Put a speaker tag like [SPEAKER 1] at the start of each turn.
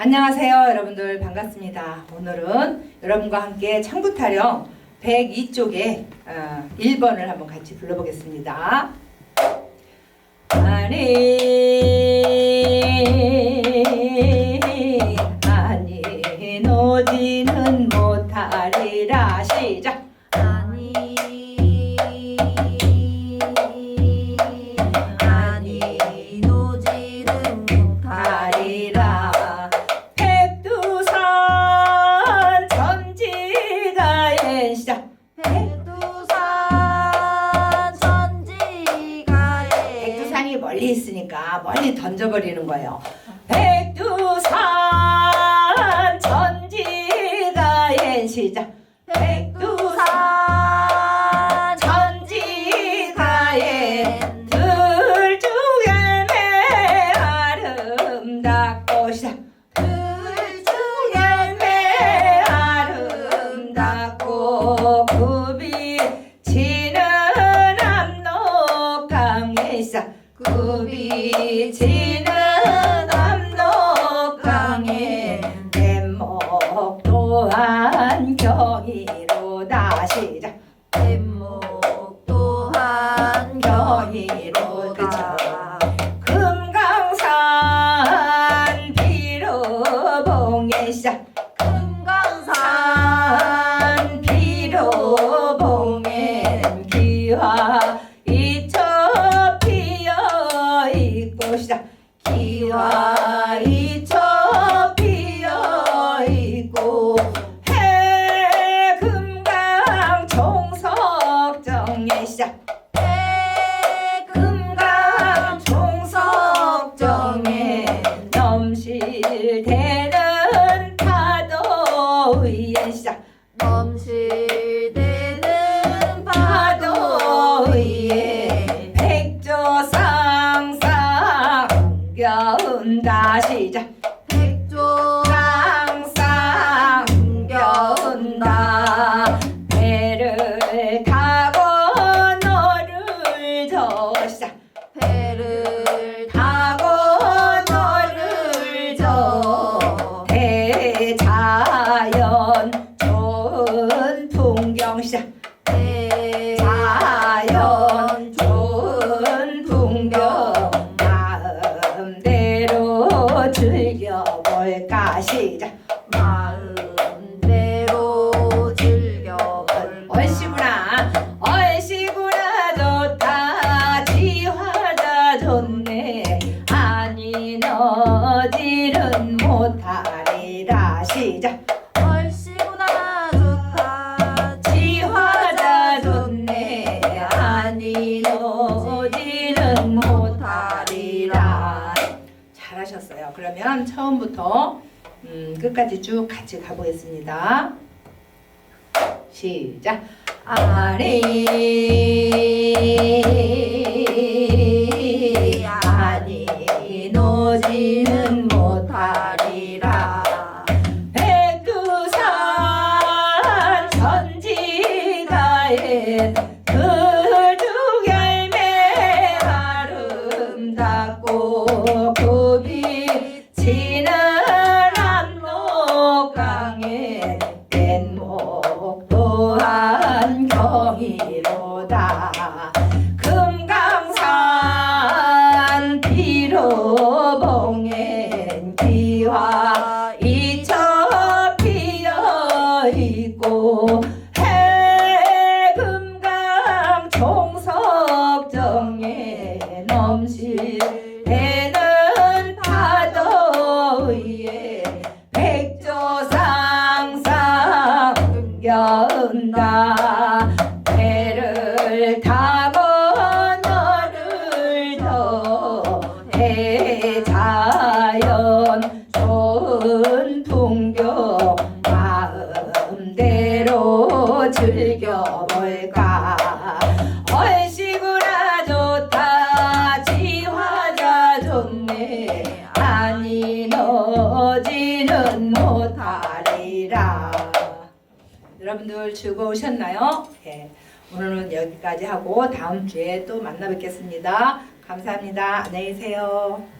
[SPEAKER 1] 안녕하세요 여러분들 반갑습니다. 오늘은 여러분과 함께 창부 타령 102쪽에 어, 1번을 한번 같이 불러보겠습니다. 아니 멀리 있으니까 멀리 던져버리는 거예요. 백두산 전지가엔 시작. 백두산 전지가엔 들 중에 매 아름답고 시작. 굽이 지는 압록강에 뱃목 또한 경이 풍경 시작. 자연 좋은 풍경 마음대로 즐겨볼까? 시작.
[SPEAKER 2] 마음대로 즐겨볼
[SPEAKER 1] 얼씨구나. 얼씨구나. 좋다. 지화자 좋네 잘하셨어요 그러면 처음부터 음, 끝까지 쭉 같이 가보겠습니다. 시작. 아니 경 풍경 마음대로 즐겨볼까 얼씨구나 좋다 지화자 좋네 아니 너지는 못하리라 여러분들 즐거우셨나요? 네. 오늘은 여기까지 하고 다음 주에 또 만나 뵙겠습니다. 감사합니다. 안녕히 계세요.